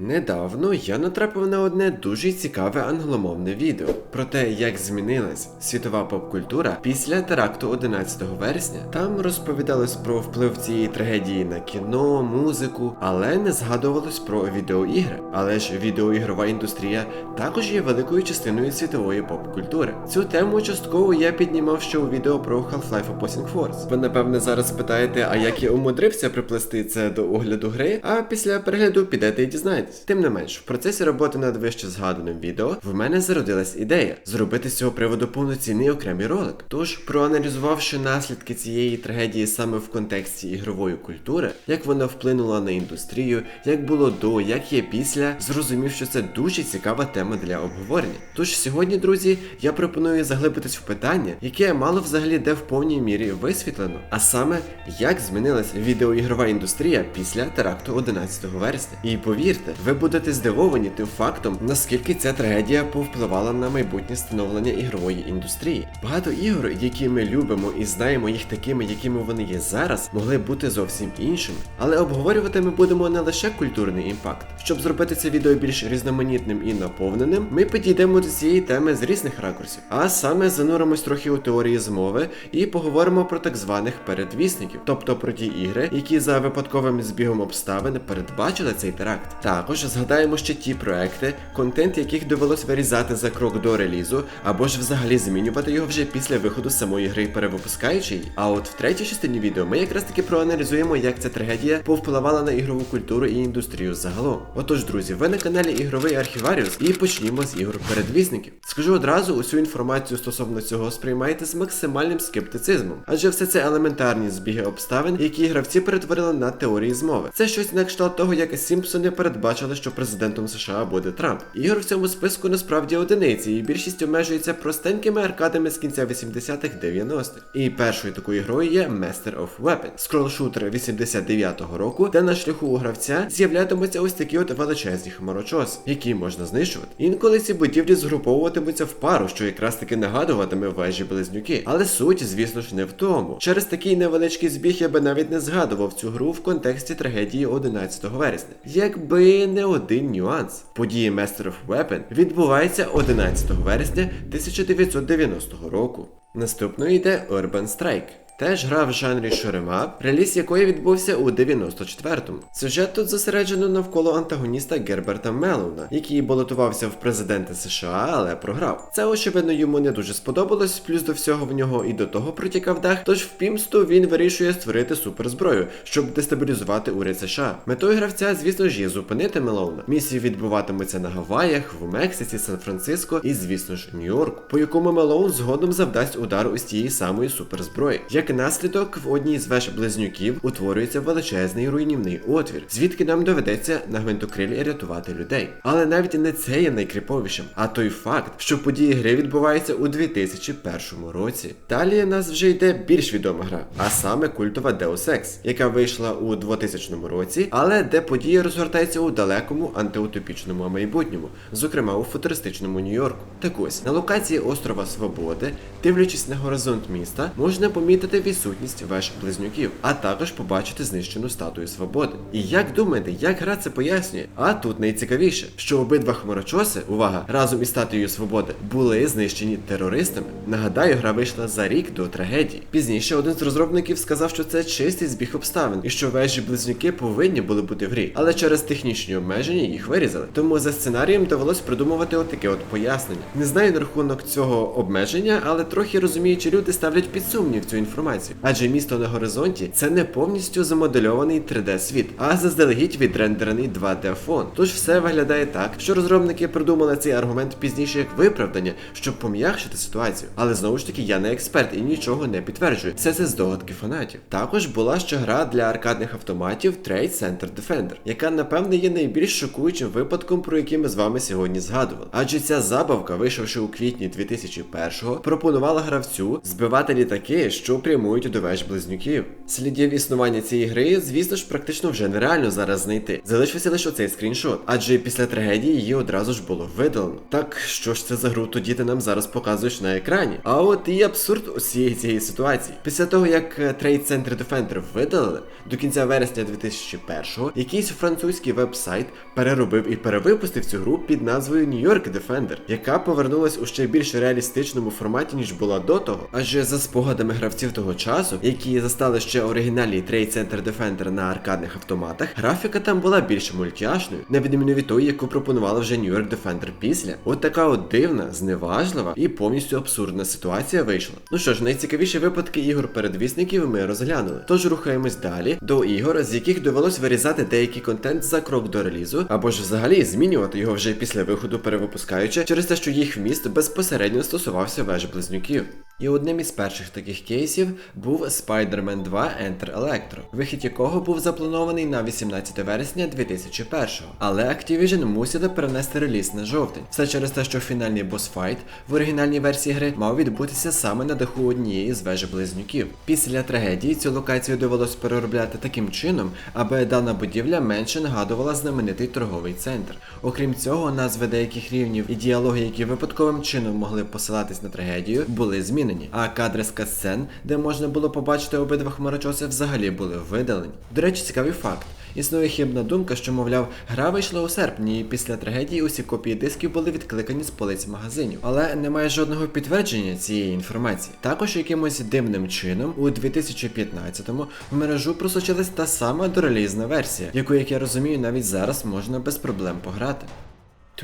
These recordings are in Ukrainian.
Недавно я натрапив на одне дуже цікаве англомовне відео про те, як змінилась світова поп-культура після теракту 11 вересня. Там розповідалось про вплив цієї трагедії на кіно, музику, але не згадувалось про відеоігри. Але ж відеоігрова індустрія також є великою частиною світової поп-культури. Цю тему частково я піднімав ще у відео про Half-Life Opposing Force. Ви напевне зараз питаєте, а як я умудрився приплести це до огляду гри, а після перегляду підете і дізнаєтесь. Тим не менш, в процесі роботи над вище згаданим відео в мене зародилась ідея зробити з цього приводу повноцінний окремий ролик. Тож, проаналізувавши наслідки цієї трагедії саме в контексті ігрової культури, як вона вплинула на індустрію, як було до, як є після, зрозумів, що це дуже цікава тема для обговорення. Тож сьогодні, друзі, я пропоную заглибитись в питання, яке мало взагалі де в повній мірі висвітлено, а саме як змінилась відеоігрова індустрія після теракту 11 вересня. І повірте, ви будете здивовані тим фактом, наскільки ця трагедія повпливала на майбутнє становлення ігрової індустрії. Багато ігор, які ми любимо і знаємо їх такими, якими вони є зараз, могли бути зовсім іншими. Але обговорювати ми будемо не лише культурний імпакт. Щоб зробити це відео більш різноманітним і наповненим, ми підійдемо до цієї теми з різних ракурсів. А саме зануримось трохи у теорії змови і поговоримо про так званих передвісників, тобто про ті ігри, які за випадковим збігом обставин передбачили цей теракт. Також згадаємо ще ті проекти, контент яких довелось вирізати за крок до релізу, або ж взагалі змінювати його вже після виходу самої гри, перевипускаючи. А от в третій частині відео ми якраз таки проаналізуємо, як ця трагедія повпливала на ігрову культуру і індустрію загалом. Отож, друзі, ви на каналі Ігровий Архіваріус і почнімо з ігор передвісників. Скажу одразу, усю інформацію стосовно цього сприймайте з максимальним скептицизмом, адже все це елементарні збіги обставин, які гравці перетворили на теорії змови. Це щось на кшталт того, як Сімпсони передбачили, що президентом США буде Трамп. Ігор в цьому списку насправді одиниці, і більшість обмежується простенькими аркадами з кінця 80-х 90-х. І першою такою грою є Master of Weapons, скролшутер 89-го року, де на шляху у гравця з'являтимуться ось такі от величезні хмарочоси, які можна знищувати. Інколи ці будівлі згруповуватимуться в пару, що якраз таки нагадуватиме вежі близнюки. Але суть, звісно ж, не в тому. Через такий невеличкий збіг я би навіть не згадував цю гру в контексті трагедії 11 вересня. Якби не один нюанс. Події Master of Weapon відбуваються 11 вересня 1990 року. Наступною йде Urban Strike. Теж гра в жанрі шоремап, реліз якої відбувся у 94-му. Сюжет тут зосереджено навколо антагоніста Герберта Меллоуна, який балотувався в президенти США, але програв. Це очевидно йому не дуже сподобалось, плюс до всього в нього і до того протікав дах. Тож в пімсту він вирішує створити суперзброю, щоб дестабілізувати уряд США. Метою гравця, звісно ж, є зупинити Мелоуна. Місії відбуватимуться на Гаваях, в Мексиці, Сан-Франциско і, звісно ж, Нью-Йорку, по якому Мелоун згодом завдасть удар із тієї самої суперзброї. Як наслідок, в одній з веж близнюків утворюється величезний руйнівний отвір, звідки нам доведеться на гвинтокрилі рятувати людей. Але навіть не це є найкріповішим, а той факт, що події гри відбуваються у 2001 році. Далі нас вже йде більш відома гра, а саме культова Deus Ex, яка вийшла у 2000 році, але де події розгортаються у далекому антиутопічному майбутньому, зокрема у футуристичному Нью-Йорку. Так ось на локації острова Свободи, дивлячись на горизонт міста, можна помітити відсутність веж близнюків, а також побачити знищену статую свободи. І як думаєте, як гра це пояснює? А тут найцікавіше, що обидва хмарочоси, увага, разом із статуєю свободи, були знищені терористами. Нагадаю, гра вийшла за рік до трагедії. Пізніше один з розробників сказав, що це чистий збіг обставин, і що вежі близнюки повинні були бути в грі, але через технічні обмеження їх вирізали. Тому за сценарієм довелось придумувати отаке от пояснення. Не знаю на рахунок цього обмеження, але трохи розуміючи, люди ставлять під сумнів цю інформацію. Адже місто на горизонті це не повністю замодельований 3D-світ, а заздалегідь відрендерений 2D-фон. Тож все виглядає так, що розробники придумали цей аргумент пізніше як виправдання, щоб пом'якшити ситуацію. Але знову ж таки, я не експерт і нічого не підтверджую. Все це здогадки фанатів. Також була ще гра для аркадних автоматів Trade Center Defender, яка напевне є найбільш шокуючим випадком, про який ми з вами сьогодні згадували. Адже ця забавка, вийшовши у квітні 2001-го, пропонувала гравцю збивати літаки, що прямують прямують до веж близнюків. Слідів існування цієї гри, звісно ж, практично вже нереально зараз знайти. Залишився лише оцей скріншот, адже після трагедії її одразу ж було видалено. Так що ж це за гру тоді ти нам зараз показуєш на екрані? А от і абсурд усієї цієї ситуації. Після того, як е, Trade Center Defender видалили, до кінця вересня 2001-го якийсь французький веб-сайт переробив і перевипустив цю гру під назвою New York Defender, яка повернулась у ще більш реалістичному форматі, ніж була до того. Адже за спогадами гравців того часу, які застали ще оригінальний Trade Center Defender на аркадних автоматах, графіка там була більш мультяшною, на відміну від тої, яку пропонувала вже New York Defender після. От така от дивна, зневажлива і повністю абсурдна ситуація вийшла. Ну що ж, найцікавіші випадки ігор передвісників ми розглянули. Тож рухаємось далі до ігор, з яких довелось вирізати деякий контент за крок до релізу, або ж взагалі змінювати його вже після виходу, перевипускаючи, через те, що їх вміст безпосередньо стосувався веж близнюків. І одним із перших таких кейсів був Spider-Man 2 Enter Electro, вихід якого був запланований на 18 вересня 2001-го. Але Activision мусили перенести реліз на жовтень. Все через те, що фінальний босфайт в оригінальній версії гри мав відбутися саме на даху однієї з вежі близнюків. Після трагедії цю локацію довелось переробляти таким чином, аби дана будівля менше нагадувала знаменитий торговий центр. Окрім цього, назви деяких рівнів і діалоги, які випадковим чином могли посилатись на трагедію, були змінені. А кадри з катсцен, де можна було побачити обидва хмарочоси, взагалі були видалені. До речі, цікавий факт. Існує хибна думка, що, мовляв, гра вийшла у серпні, і після трагедії усі копії дисків були відкликані з полиць магазинів. Але немає жодного підтвердження цієї інформації. Також якимось дивним чином у 2015-му в мережу просочилась та сама дорелізна версія, яку, як я розумію, навіть зараз можна без проблем пограти.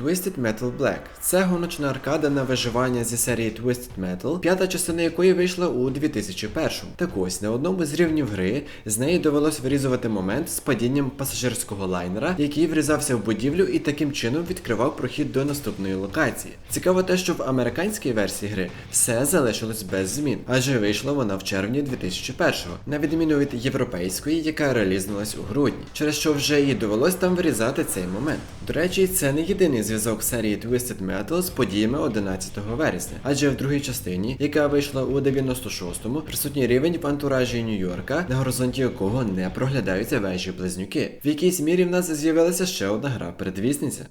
Twisted Metal Black це гоночна аркада на виживання зі серії Twisted Metal, п'ята частина якої вийшла у 2001-му. Так ось на одному з рівнів гри з неї довелось вирізувати момент з падінням пасажирського лайнера, який врізався в будівлю і таким чином відкривав прохід до наступної локації. Цікаво те, що в американській версії гри все залишилось без змін, адже вийшла вона в червні 2001-го, на відміну від європейської, яка релізнулась у грудні, через що вже їй довелось там вирізати цей момент. До речі, це не єдиний зв'язок серії Twisted Metal з подіями 11 вересня, адже в другій частині, яка вийшла у 96-му, присутній рівень в антуражі Нью-Йорка, на горизонті якого не проглядаються вежі близнюки. В якійсь мірі в нас з'явилася ще одна гра передвісниця.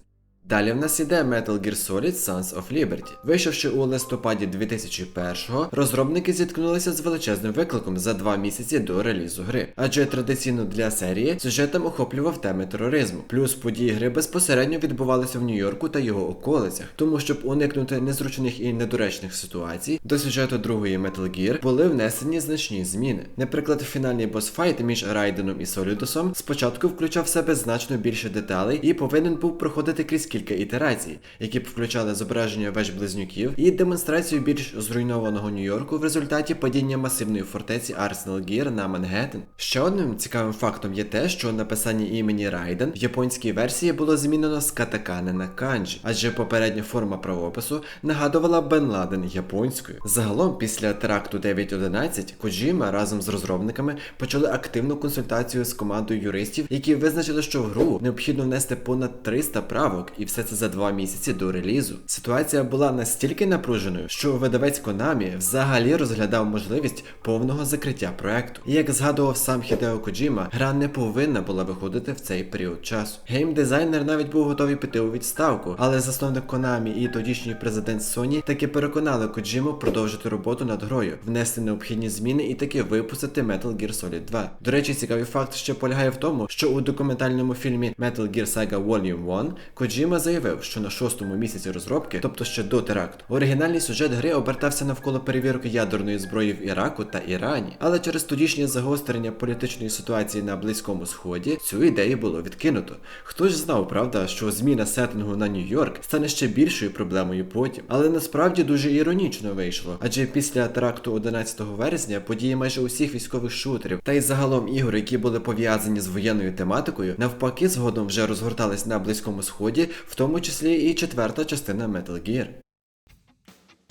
Далі в нас іде Metal Gear Solid Sons of Liberty. Вийшовши у листопаді 2001-го, розробники зіткнулися з величезним викликом за два місяці до релізу гри. Адже традиційно для серії сюжетом охоплював теми тероризму. Плюс події гри безпосередньо відбувалися в Нью-Йорку та його околицях. Тому, щоб уникнути незручних і недоречних ситуацій, до сюжету другої Metal Gear були внесені значні зміни. Наприклад, фінальний босфайт між Райденом і Солідусом спочатку включав в себе значно більше деталей і повинен був проходити крізь кілька ітерацій, які б включали зображення веж близнюків і демонстрацію більш зруйнованого Нью-Йорку в результаті падіння масивної фортеці Арсенал Гір на Мангеттен. Ще одним цікавим фактом є те, що написання імені Райден в японській версії було змінено з катакани на канджі, адже попередня форма правопису нагадувала Бен Ладен японською. Загалом, після теракту 9.11 Коджіма разом з розробниками почали активну консультацію з командою юристів, які визначили, що в гру необхідно внести понад 300 правок, і все це за два місяці до релізу. Ситуація була настільки напруженою, що видавець Konami взагалі розглядав можливість повного закриття проекту. І як згадував сам Хідео Коджіма, гра не повинна була виходити в цей період часу. Геймдизайнер навіть був готовий піти у відставку, але засновник Konami і тодішній президент Sony таки переконали Коджіму продовжити роботу над грою, внести необхідні зміни і таки випустити Metal Gear Solid 2. До речі, цікавий факт ще полягає в тому, що у документальному фільмі Metal Gear Saga Volume 1 Коджіма заявив, що на шостому місяці розробки, тобто ще до теракту, оригінальний сюжет гри обертався навколо перевірки ядерної зброї в Іраку та Ірані. Але через тодішнє загострення політичної ситуації на Близькому Сході цю ідею було відкинуто. Хто ж знав, правда, що зміна сеттингу на Нью-Йорк стане ще більшою проблемою потім. Але насправді дуже іронічно вийшло, адже після теракту 11 вересня події майже усіх військових шутерів та й загалом ігор, які були пов'язані з воєнною тематикою, навпаки, згодом вже розгортались на Близькому Сході, в тому числі і четверта частина Metal Gear.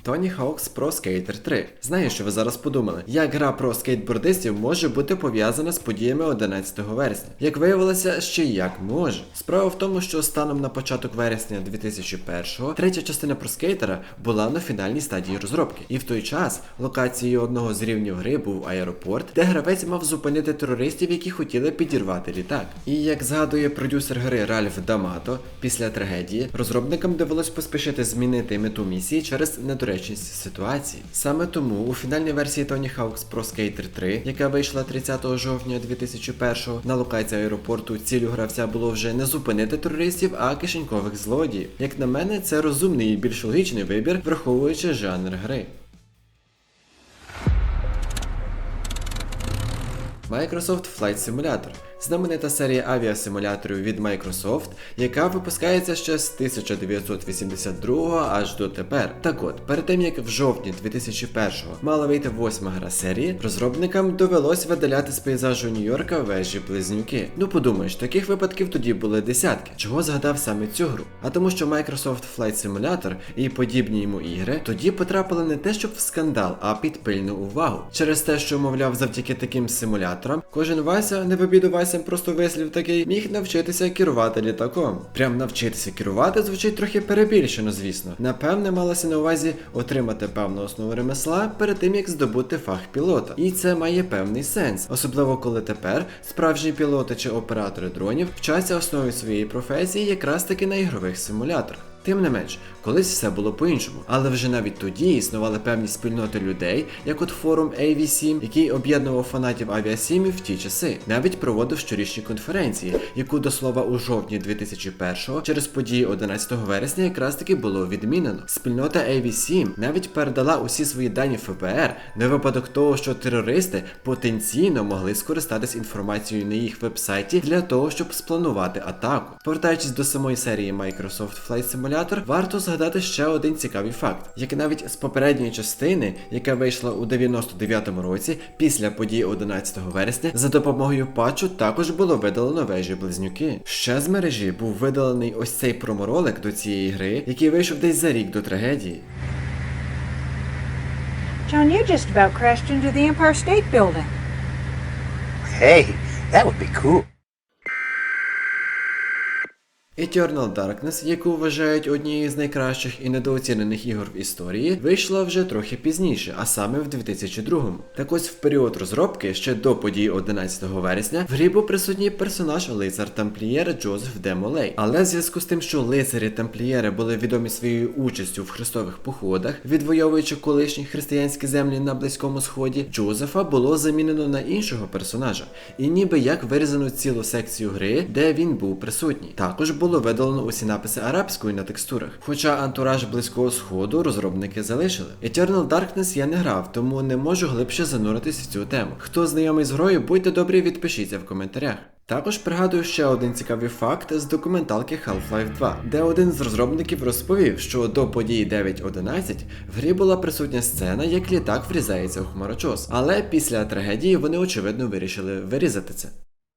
Tony Hawk's Pro Skater 3. Знаю, що ви зараз подумали, як гра про скейтбордистів може бути пов'язана з подіями 11 вересня. Як виявилося, ще як може. Справа в тому, що станом на початок вересня 2001-го третя частина про скейтера була на фінальній стадії розробки. І в той час локацією одного з рівнів гри був аеропорт, де гравець мав зупинити терористів, які хотіли підірвати літак. І як згадує продюсер гри Ральф Дамато, після трагедії розробникам довелось поспішити змінити мету місії через недоречність ситуації. Саме тому у фінальній версії Tony Hawk's Pro Skater 3, яка вийшла 30 жовтня 2001 на локації аеропорту, цілю гравця було вже не зупинити терористів, а кишенькових злодіїв. Як на мене, це розумний і більш логічний вибір, враховуючи жанр гри. Microsoft Flight Simulator знаменита серія авіасимуляторів від Microsoft, яка випускається ще з 1982 аж до тепер. Так от, перед тим як в жовтні 2001-го мала вийти восьма гра серії, розробникам довелось видаляти з пейзажу Нью-Йорка вежі близнюки. Ну подумаєш, таких випадків тоді були десятки. Чого згадав саме цю гру? А тому, що Microsoft Flight Simulator і подібні йому ігри тоді потрапили не те, щоб в скандал, а під пильну увагу. Через те, що, мовляв, завдяки таким симуляторам, кожен Вася, не в обіду просто вислів такий, міг навчитися керувати літаком. Прям навчитися керувати звучить трохи перебільшено, звісно. Напевне, малося на увазі отримати певну основу ремесла перед тим, як здобути фах пілота. І це має певний сенс, особливо коли тепер справжні пілоти чи оператори дронів вчаться основі своєї професії якраз таки на ігрових симуляторах. Тим не менш, колись все було по-іншому, але вже навіть тоді існували певні спільноти людей, як от форум AV7, який об'єднував фанатів авіасімів в ті часи, навіть проводив щорічні конференції, яку до слова у жовтні 2001-го через події 11 вересня якраз таки було відмінено. Спільнота AV7 навіть передала усі свої дані ФБР на випадок того, що терористи потенційно могли скористатись інформацією на їх вебсайті для того, щоб спланувати атаку. Повертаючись до самої серії Microsoft Flight Simulator, варто згадати ще один цікавий факт: як навіть з попередньої частини, яка вийшла у 99-му році, після подій 11 вересня, за допомогою патчу також було видалено вежі близнюки. Ще з мережі був видалений ось цей проморолик до цієї гри, який вийшов десь за рік до трагедії. John, you just about crashed into the Empire State Building. Hey, that would be cool. Eternal Darkness, яку вважають однією з найкращих і недооцінених ігор в історії, вийшла вже трохи пізніше, а саме в 2002-му. Так ось в період розробки, ще до подій 11 вересня, в грі був присутній персонаж лицар тамплієра Джозеф де Молей. Але в зв'язку з тим, що лицарі тамплієри були відомі своєю участю в хрестових походах, відвоюючи колишні християнські землі на Близькому Сході, Джозефа було замінено на іншого персонажа, і ніби як вирізано цілу секцію гри, де він був присутній. Також було видалено усі написи арабською на текстурах. Хоча антураж близького сходу розробники залишили. Eternal Darkness я не грав, тому не можу глибше зануритись в цю тему. Хто знайомий з грою, будьте добрі, відпишіться в коментарях. Також пригадую ще один цікавий факт з документалки Half-Life 2, де один з розробників розповів, що до події 9.11 в грі була присутня сцена, як літак врізається у хмарочос. Але після трагедії вони очевидно вирішили вирізати це.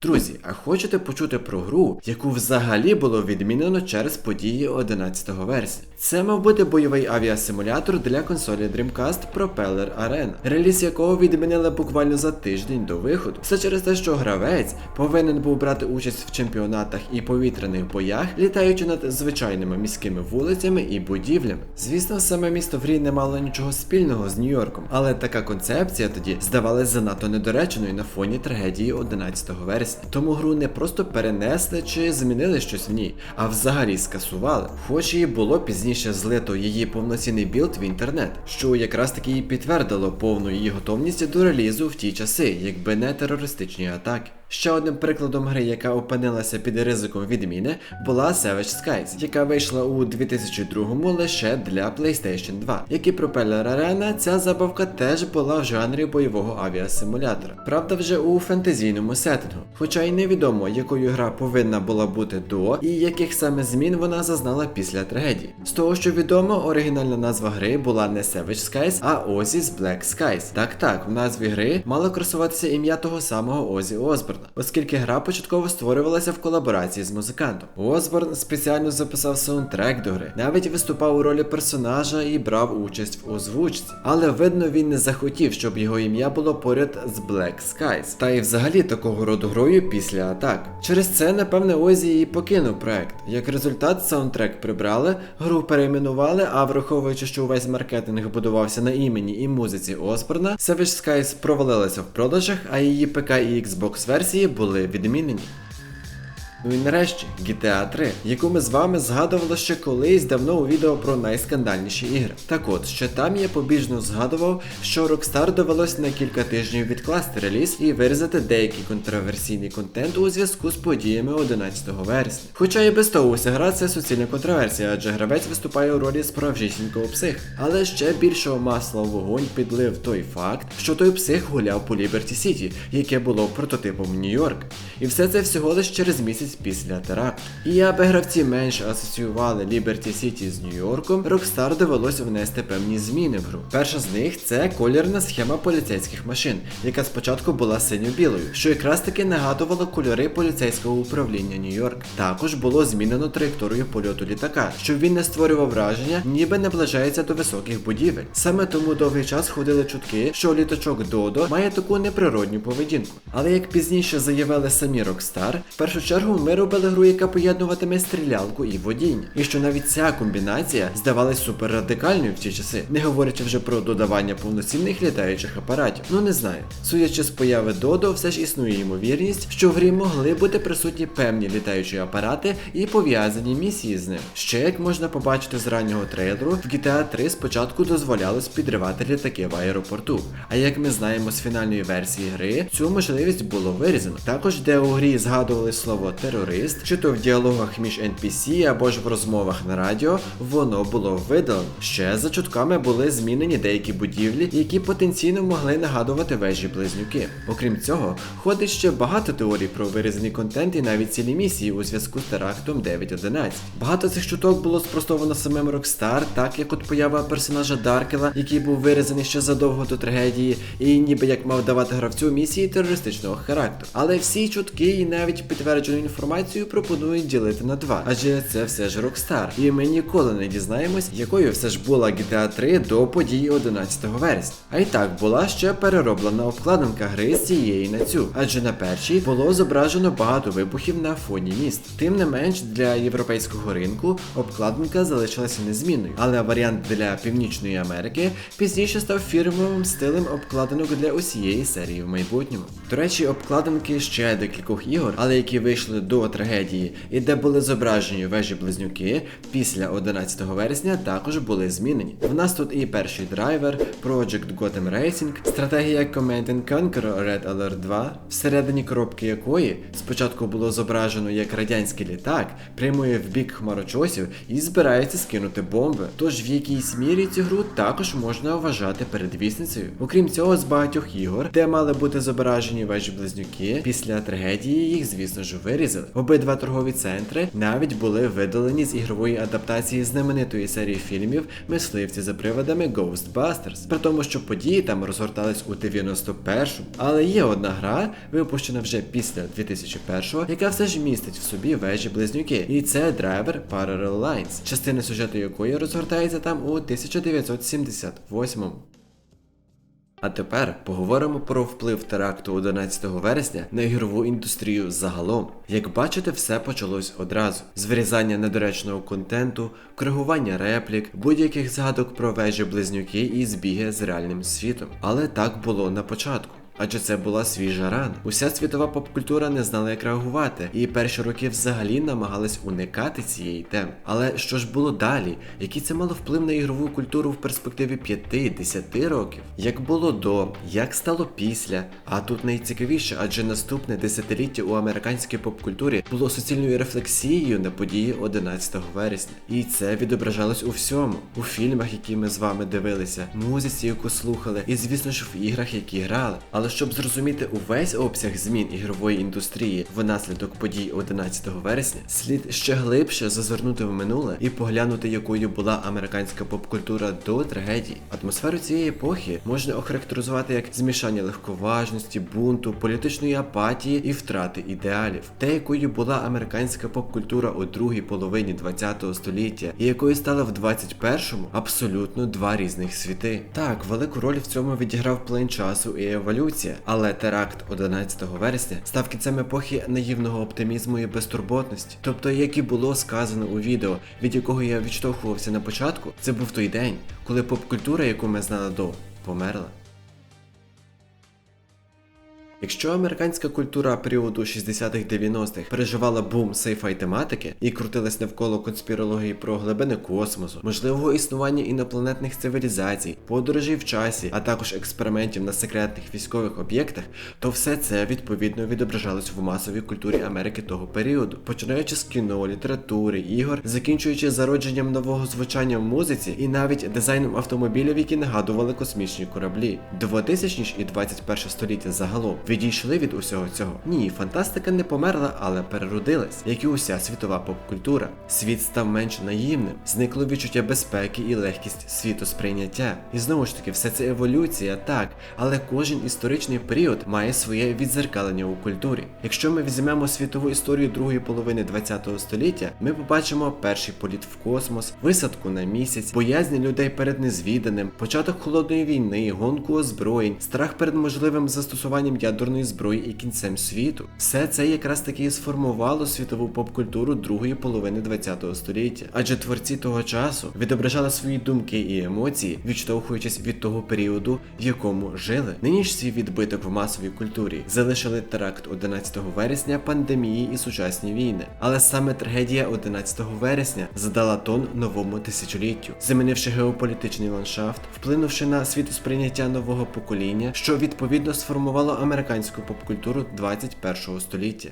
Друзі, а хочете почути про гру, яку взагалі було відмінено через події 11 вересня? Це мав бути бойовий авіасимулятор для консолі Dreamcast Propeller Arena, реліз якого відмінили буквально за тиждень до виходу. Все через те, що гравець повинен був брати участь в чемпіонатах і повітряних боях, літаючи над звичайними міськими вулицями і будівлями. Звісно, саме місто в грі не мало нічого спільного з Нью-Йорком, але така концепція тоді здавалась занадто недореченою на фоні трагедії 11 вересня. Тому гру не просто перенесли чи змінили щось в ній, а взагалі скасували. Хоч і було пізніше злито її повноцінний білд в інтернет, що якраз таки і підтвердило повну її готовність до релізу в ті часи, якби не терористичні атаки. Ще одним прикладом гри, яка опинилася під ризиком відміни, була Savage Skies, яка вийшла у 2002-му лише для PlayStation 2. Як і Propeller Arena, ця забавка теж була в жанрі бойового авіасимулятора. Правда, вже у фентезійному сеттингу. Хоча й невідомо, якою гра повинна була бути до і яких саме змін вона зазнала після трагедії. З того, що відомо, оригінальна назва гри була не Savage Skies, а Ozzy's Black Skies. Так так, в назві гри мало красуватися ім'я того самого Озі Осборна. Оскільки гра початково створювалася в колаборації з музикантом. Осборн спеціально записав саундтрек до гри, навіть виступав у ролі персонажа і брав участь в озвучці. Але видно, він не захотів, щоб його ім'я було поряд з Black Skies, та й взагалі такого роду грою після атак. Через це, напевне, Озі і покинув проект. Як результат, саундтрек прибрали, гру перейменували, а враховуючи, що увесь маркетинг будувався на імені і музиці Осборна, Savage Skies провалилася в продажах, а її ПК і Xbox версії були відмінені. Ну і нарешті GTA 3, яку ми з вами згадували ще колись давно у відео про найскандальніші ігри. Так от, ще там я побіжно згадував, що Rockstar довелось на кілька тижнів відкласти реліз і вирізати деякий контроверсійний контент у зв'язку з подіями 11 вересня. Хоча і без того уся гра це суцільна контроверсія, адже гравець виступає у ролі справжнісінького психа. Але ще більшого масла в вогонь підлив той факт, що той псих гуляв по Ліберті Сіті, яке було прототипом Нью-Йорк. І все це всього лиш через місяць після теракту. І аби гравці менше асоціювали Ліберті Сіті з Нью-Йорком, Rockstar довелося внести певні зміни в гру. Перша з них це колірна схема поліцейських машин, яка спочатку була синьо-білою, що якраз таки нагадувало кольори поліцейського управління Нью-Йорк. Також було змінено траєкторію польоту літака, щоб він не створював враження, ніби наближається до високих будівель. Саме тому довгий час ходили чутки, що літачок Додо має таку неприродню поведінку. Але як пізніше заявили самі Rockstar, в першу чергу ми робили гру, яка поєднуватиме стрілялку і водіння. І що навіть ця комбінація здавалась супер радикальною в ті часи, не говорячи вже про додавання повноцінних літаючих апаратів. Ну не знаю. Судячи з появи Додо, все ж існує ймовірність, що в грі могли бути присутні певні літаючі апарати і пов'язані місії з ним. Ще як можна побачити з раннього трейлеру, в GTA 3 спочатку дозволялось підривати літаки в аеропорту. А як ми знаємо з фінальної версії гри, цю можливість було вирізано. Також де у грі згадували слово терорист, чи то в діалогах між NPC або ж в розмовах на радіо, воно було видалено. Ще за чутками були змінені деякі будівлі, які потенційно могли нагадувати вежі близнюки. Окрім цього, ходить ще багато теорій про вирізаний контент і навіть цілі місії у зв'язку з терактом 9.11. Багато цих чуток було спростовано самим Rockstar, так як от поява персонажа Даркела, який був вирізаний ще задовго до трагедії, і ніби як мав давати гравцю місії терористичного характеру. Але всі чутки і навіть підтверджену інформацію пропонують ділити на два, адже це все ж Rockstar. І ми ніколи не дізнаємось, якою все ж була GTA 3 до події 11 вересня. А й так була ще перероблена обкладинка гри з цієї на цю, адже на першій було зображено багато вибухів на фоні міст. Тим не менш, для європейського ринку обкладинка залишилася незмінною, але варіант для Північної Америки пізніше став фірмовим стилем обкладинок для усієї серії в майбутньому. До речі, обкладинки ще декількох ігор, але які вийшли до трагедії і де були зображені вежі близнюки після 11 вересня, також були змінені. В нас тут і перший драйвер, Project Gotham Racing, стратегія Command and Conquer Red Alert 2, всередині коробки якої спочатку було зображено як радянський літак, прямує в бік хмарочосів і збирається скинути бомби. Тож в якійсь мірі цю гру також можна вважати передвісницею. Окрім цього, з багатьох ігор, де мали бути зображені вежі близнюки, після трагедії їх, звісно ж, вирізали. Обидва торгові центри навіть були видалені з ігрової адаптації знаменитої серії фільмів Мисливці за приводами Ghostbusters. При тому, що події там розгортались у 91-му. Але є одна гра, випущена вже після 2001-го, яка все ж містить в собі вежі близнюки. І це драйвер Parallel Lines, частина сюжету якої розгортається там у 1978-му. А тепер поговоримо про вплив теракту 11 вересня на ігрову індустрію загалом. Як бачите, все почалось одразу: з вирізання недоречного контенту, коригування реплік, будь-яких згадок про вежі близнюки і збіги з реальним світом. Але так було на початку. Адже це була свіжа рана. Уся світова попкультура не знала, як реагувати, і перші роки взагалі намагались уникати цієї теми. Але що ж було далі? Який це мало вплив на ігрову культуру в перспективі 5-10 років? Як було до, як стало після? А тут найцікавіше, адже наступне десятиліття у американській попкультурі було суцільною рефлексією на події 11 вересня. І це відображалось у всьому, у фільмах, які ми з вами дивилися, музиці, яку слухали, і звісно ж в іграх, які грали. Але Але щоб зрозуміти увесь обсяг змін ігрової індустрії внаслідок подій 11 вересня, слід ще глибше зазирнути в минуле і поглянути, якою була американська попкультура до трагедії. Атмосферу цієї епохи можна охарактеризувати як змішання легковажності, бунту, політичної апатії і втрати ідеалів. Те, якою була американська попкультура у другій половині 20 століття і якою стала в 21-му, абсолютно два різних світи. Так, велику роль в цьому відіграв плин часу і еволюція, але теракт 11 вересня став кінцем епохи наївного оптимізму і безтурботності. Тобто, як і було сказано у відео, від якого я відштовхувався на початку, це був той день, коли поп-культура, яку ми знали до, померла. Якщо американська культура періоду 60-х-90-х переживала бум сейфай тематики і крутилась навколо конспірології про глибини космосу, можливого існування інопланетних цивілізацій, подорожей в часі, а також експериментів на секретних військових об'єктах, то все це відповідно відображалось в масовій культурі Америки того періоду, починаючи з кіно, літератури, ігор, закінчуючи зародженням нового звучання в музиці і навіть дизайном автомобілів, які нагадували космічні кораблі. 2000 ні ж і 21 століття загалом відійшли від усього цього. Ні, фантастика не померла, але переродилась, як і уся світова попкультура. Світ став менш наївним, зникло відчуття безпеки і легкість світосприйняття. І знову ж таки, все це еволюція, так, але кожен історичний період має своє відзеркалення у культурі. Якщо ми візьмемо світову історію другої половини ХХ століття, ми побачимо перший політ в космос, висадку на місяць, боязнь людей перед незвіданим, початок холодної війни, гонку озброєнь, страх перед можливим застосуванням ядерної зброї і кінцем світу. Все це якраз таки і сформувало світову попкультуру другої половини ХХ століття. Адже творці того часу відображали свої думки і емоції, відштовхуючись від того періоду, в якому жили. Нині ж свій відбиток в масовій культурі залишили теракт 11 вересня, пандемії і сучасні війни. Але саме трагедія 11 вересня задала тон новому тисячоліттю, замінивши геополітичний ландшафт, вплинувши на світосприйняття нового покоління, що відповідно сформувало американську попкультуру 21 століття.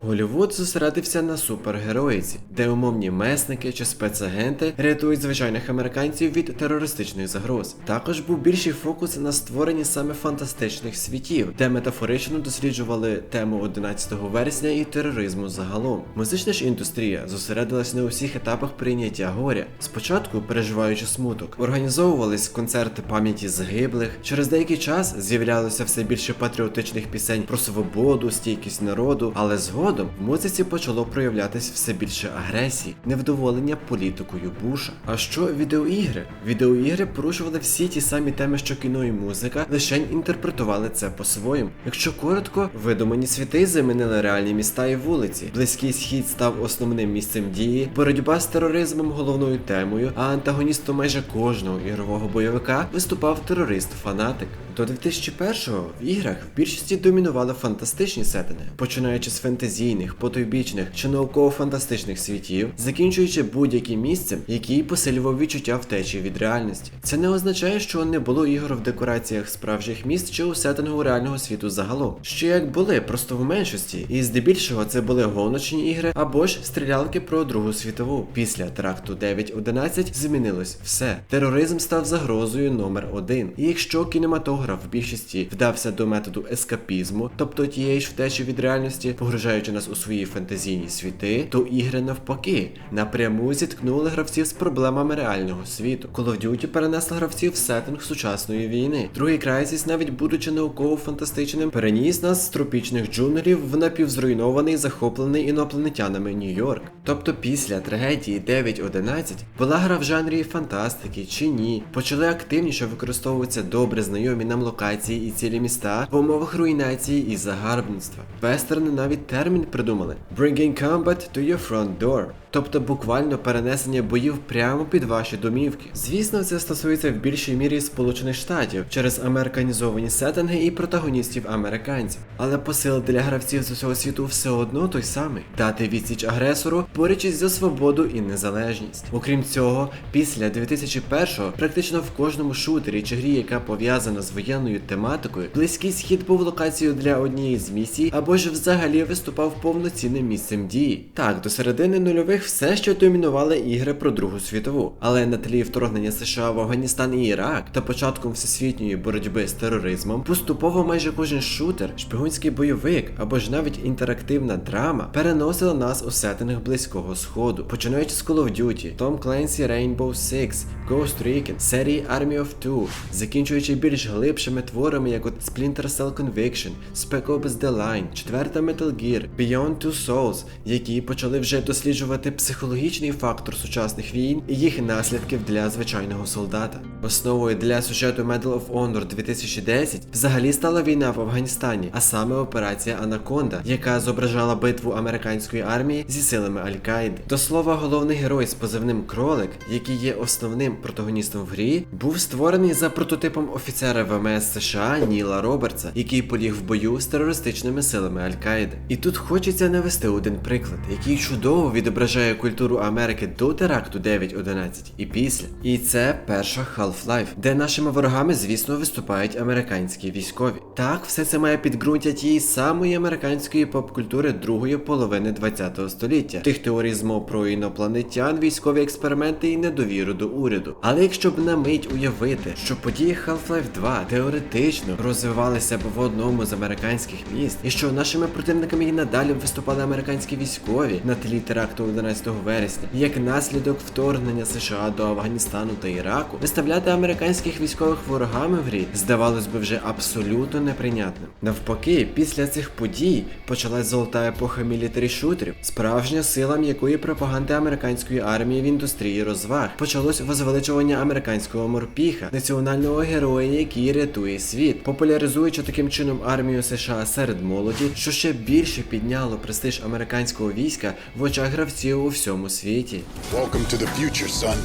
Голівуд зосередився на супергероїці, де умовні месники чи спецагенти рятують звичайних американців від терористичних загроз. Також був більший фокус на створенні саме фантастичних світів, де метафорично досліджували тему 11 вересня і тероризму загалом. Музична ж індустрія зосередилась на усіх етапах прийняття горя. Спочатку, переживаючи смуток, організовувались концерти пам'яті загиблих. Через деякий час з'являлося все більше патріотичних пісень про свободу, стійкість народу, але згодом в музиці почало проявлятись все більше агресії, невдоволення політикою Буша. А що відеоігри? Відеоігри порушували всі ті самі теми, що кіно і музика, лише інтерпретували це по-своєму. Якщо коротко, видумані світи замінили реальні міста і вулиці. Близький схід став основним місцем дії, боротьба з тероризмом головною темою, а антагоністом майже кожного ігрового бойовика виступав терорист-фанатик. До 2001-го в іграх в більшості домінували фантастичні сеттинги, починаючи з фентезійних, потойбічних чи науково-фантастичних світів, закінчуючи будь-яким місцем, який посилював відчуття втечі від реальності. Це не означає, що не було ігор в декораціях справжніх міст чи у сеттингу реального світу загалом. Ще як були, просто в меншості, і здебільшого це були гоночні ігри або ж стрілялки про Другу світову. Після теракту 9.11 змінилось все. Тероризм став загрозою номер один. І якщо кінематограф в більшості вдався до методу ескапізму, тобто тієї ж втечі від реальності, погружаючи нас у свої фантазійні світи, то ігри навпаки напряму зіткнули гравців з проблемами реального світу. Call of Duty перенесла гравців в сеттинг сучасної війни. Другий Crysis, навіть будучи науково-фантастичним, переніс нас з тропічних джунглів в напівзруйнований, захоплений інопланетянами Нью-Йорк. Тобто після трагедії 9.11 була гра в жанрі фантастики чи ні, почали активніше використовуватися добре знайомі нам локації і цілі міста в умовах руйнації і загарбництва. Вестерни навіть термін придумали Bringing combat to your front door. Тобто буквально перенесення боїв прямо під ваші домівки. Звісно, це стосується в більшій мірі Сполучених Штатів через американізовані сеттинги і протагоністів американців. Але посил для гравців з усього світу все одно той самий дати відсіч агресору, борючись за свободу і незалежність. Окрім цього, після 2001-го практично в кожному шутері чи грі, яка пов'язана з воєнною тематикою, близький схід був локацією для однієї з місій, або ж взагалі виступав повноцінним місцем дії. Так, до середини нульових все ще домінували ігри про Другу світову, але на тлі вторгнення США в Афганістан і Ірак та початком всесвітньої боротьби з тероризмом, поступово майже кожен шутер, шпигунський бойовик або ж навіть інтерактивна драма переносила нас у сеттинг близького сходу, починаючи з Call of Duty, Tom Clancy Rainbow Six, Ghost Recon, серії Army of Two, закінчуючи більш глибшими творами, як от Splinter Cell Conviction, Spec Ops The Line, четверта Metal Gear, Beyond Two Souls, які почали вже досліджувати психологічний фактор сучасних війн і їх наслідків для звичайного солдата. Основою для сюжету Medal of Honor 2010 взагалі стала війна в Афганістані, а саме операція Анаконда, яка зображала битву американської армії зі силами Аль-Каїди. До слова, головний герой з позивним Кролик, який є основним протагоністом в грі, був створений за прототипом офіцера ВМС США Ніла Робертса, який поліг в бою з терористичними силами Аль-Каїди. І тут хочеться навести один приклад, який чудово відображає культуру Америки до теракту 9.11 і після. І це перша Half-Life, де нашими ворогами, звісно, виступають американські військові. Так, все це має підґрунтя тієї самої американської поп-культури другої половини 20 століття, тих теорій змов про інопланетян, військові експерименти і недовіру до уряду. Але якщо б на мить уявити, що події Half-Life 2 теоретично розвивалися б в одному з американських міст, і що нашими противниками і надалі виступали американські військові на тлі теракту 11 вересня, як наслідок вторгнення США до Афганістану та Іраку, виставляти американських військових ворогами в грі здавалось би вже абсолютно неприйнятним. Навпаки, після цих подій почалась золота епоха мілітарі шутерів, справжня сила м'якої пропаганди американської армії в індустрії розваг. Почалось возвеличування американського морпіха, національного героя, який рятує світ, популяризуючи таким чином армію США серед молоді, що ще більше підняло престиж американського війська в очах гравців у всьому світі. Welcome to the future, son.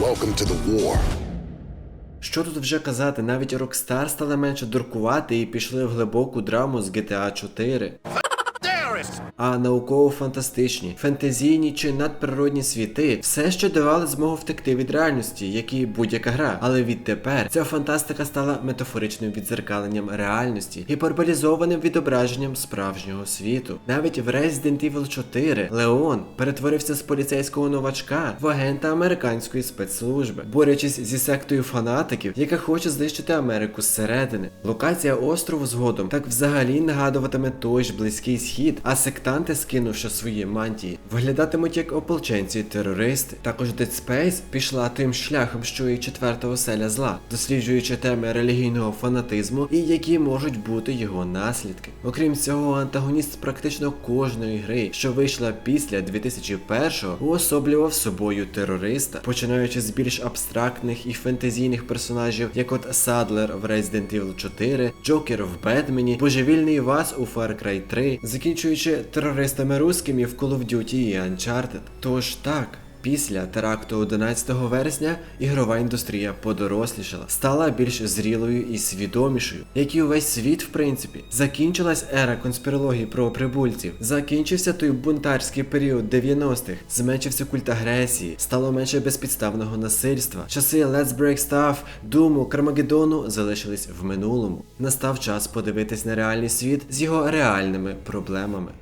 Welcome to the war. Що тут вже казати, навіть Rockstar стали менше дуркувати і пішли в глибоку драму з GTA 4. А науково-фантастичні, фентезійні чи надприродні світи все ще давали змогу втекти від реальності, як і будь-яка гра. Але відтепер ця фантастика стала метафоричним відзеркаленням реальності, гіперболізованим відображенням справжнього світу. Навіть в Resident Evil 4 Леон перетворився з поліцейського новачка в агента американської спецслужби, борючись зі сектою фанатиків, яка хоче знищити Америку зсередини. Локація острову згодом так взагалі нагадуватиме той ж близький схід, а сектанти, скинувши свої мантії, виглядатимуть як ополченці терористи. Також Dead Space пішла тим шляхом, що і четверта оселя зла, досліджуючи теми релігійного фанатизму і які можуть бути його наслідки. Окрім цього, антагоніст практично кожної гри, що вийшла після 2001-го, уособлював собою терориста, починаючи з більш абстрактних і фентезійних персонажів, як от Садлер в Resident Evil 4, Джокер в Бетмені, Божевільний Вас у Far Cry 3, закінчуючи терористами русскими в Call of Duty і Uncharted. Тож так. Після теракту 11 вересня ігрова індустрія подорослішала, стала більш зрілою і свідомішою, як і увесь світ, в принципі. Закінчилась ера конспірології про прибульців, закінчився той бунтарський період 90-х, зменшився культ агресії, стало менше безпідставного насильства. Часи Let's Break Stuff, Думу, Кармагеддону залишились в минулому. Настав час подивитись на реальний світ з його реальними проблемами.